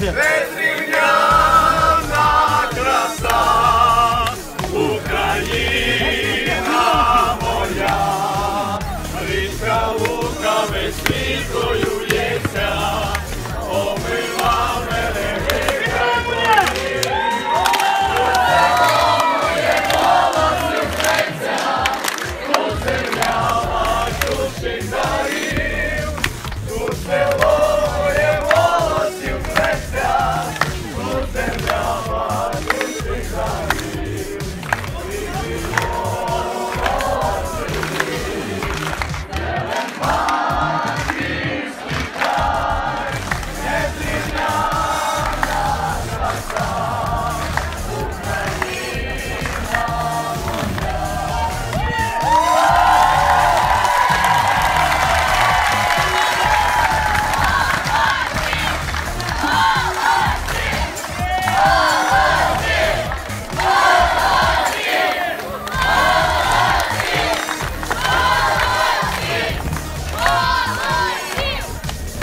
Незрівняна краса, Україна моя, річка луками світу.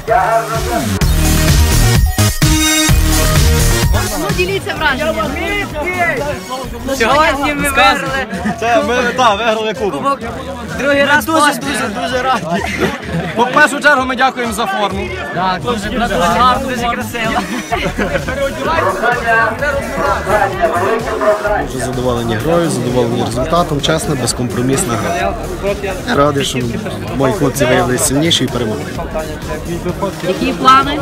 Ну, діліться враженнями. Сьогодні ми виграли Це ми так, виграли кубок. кубок. Другий раз Дуже дуже дуже раді. По першу чергу ми дякуємо за форму. Так, дуже дуже гарно, дуже красиво. Дуже задоволені грою, задоволені результатом, чесна, безкомпромісна гра. Я радий, що мої хлопці виявилися сильніші і перемогли. Які плани?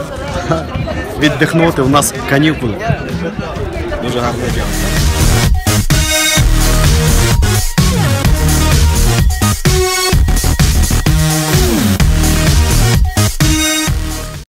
Віддихнути у нас канікули. Дуже гарно дякую.